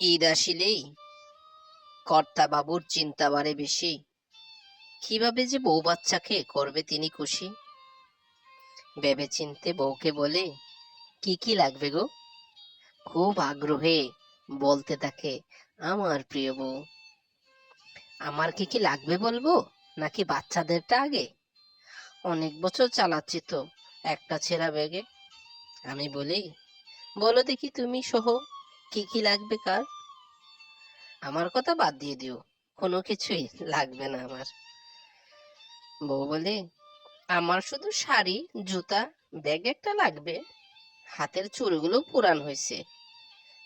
ঈদ আসিলেই কর্তা বাবুর চিন্তা বাড়ে বেশি। কীভাবে যে বউ বাচ্চাকে করবে তিনি খুশি? ভেবে চিনতে বউকে বলে, কি কি লাগবে গো? খুব আগ্রহে বলতে থাকে, আমার প্রিয় বউ, আমার কি কি লাগবে বলব? নাকি বাচ্চাদেরটা আগে? অনেক বছর চালাচ্ছি তো একটা ছেঁড়া ব্যাগে। আমি বলি, বলো দেখি তুমি, সহ। কি কি লাগবে কার? আমার কথা বাদ দিয়ে দিও। কোনো কিছুই লাগবে না আমার। বউ বলে, আমার শুধু শাড়ি, জুতা, ব্যাগ একটা লাগবে। হাতের চুলগুলো পুরান হয়েছে।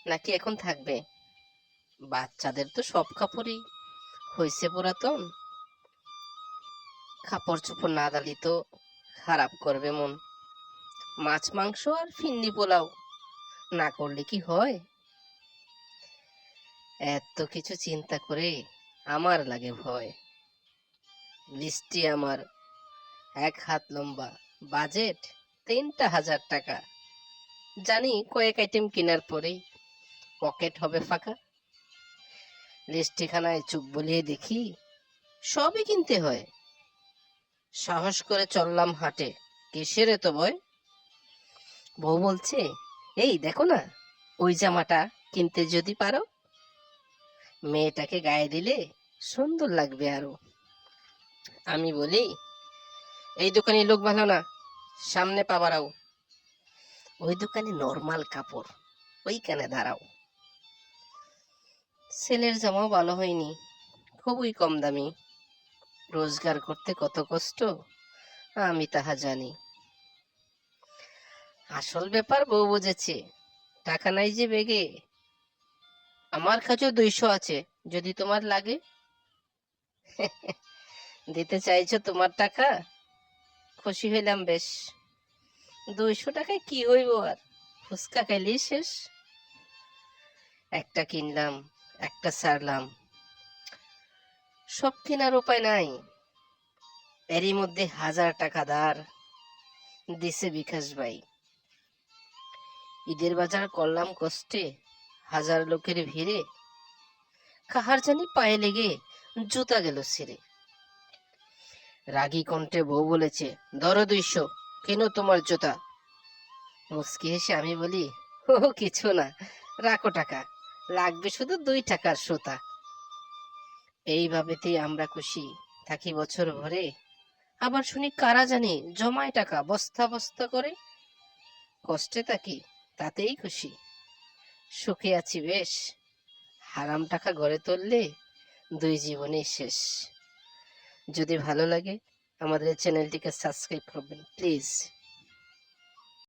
নাকি এখন থাকবে? বাচ্চাদের তো সব কাপড়ই হয়েছে পুরাতন। কাপড় চোপড় না দালি তো খারাপ করবে মন। মাছ, মাংস আর ফিন্নি পোলাও না করলে কি হয়? এত কিছু চিন্তা করে আমার লাগে ভয়। লিস্টটি আমার এক হাত লম্বা, বাজেট তিনটা হাজার টাকা। জানি কয়েক আইটেম কেনার পরেই পকেট হবে ফাঁকা। লিস্টিখানায় চুপ বলিয়ে দেখি সবই কিনতে হয়। সাহস করে চললাম হাটে, কিসের এত ভয়? বউ বলছে, এই দেখো না, ওই জামাটা কিনতে যদি পারো মেয়েটাকে গায়ে দিলে সুন্দর লাগবে আরও। আমি বলি, এই দোকানে লোক ভালো না, সামনে পা বাড়াও। ওই দোকানে নর্মাল কাপড়, ওইখানে দাঁড়াও। ছেলের জামাও ভালো হয়নি, খুবই কম দামি। রোজগার করতে কত কষ্ট, আমি তাহা জানি। আসল ব্যাপার বউ বুঝেছে, টাকা নাই যে বেগে আমার কাছেও দুইশো আছে, যদি তোমার লাগে। দিতে চাইছো তোমার টাকা? খুশি হইলাম বেশ। দুইশো টাকায় কি হইব আর? ফুচকা খাইলেই শেষ। একটা কিনলাম, একটা ছাড়লাম। সব কেনার উপায় নাই। এরই মধ্যে হাজার টাকা ধার দিছে বিকাশ ভাই। ঈদের বাজার করলাম কষ্টে। হাজার লোকের ভিড়ে কাহার জানি পায়ে লেগে জুতা গেল ছিঁড়ে। রাগী কণ্ঠে বউ বলেছে, ধরো দুইশো, কেন তোমার জুতা? মুসকি হেসে আমি বলি, ও, কিছু না, রাখো টাকা, লাগবে শুধু দুই টাকার সুতা। এইভাবেতেই আমরা খুশি, থাকি বছর ভরে। আবার শুনি কারা জানি জমায় টাকা, বস্তা বস্তা করে। কষ্টে থাকি, তাতেই খুশি। সুখে আছি বেশ। হারাম টাকা গড়ে তুললে দুই জীবনেই শেষ। যদি ভালো লাগে, আমাদের চ্যানেলটিকে সাবস্ক্রাইব করবেন, প্লিজ।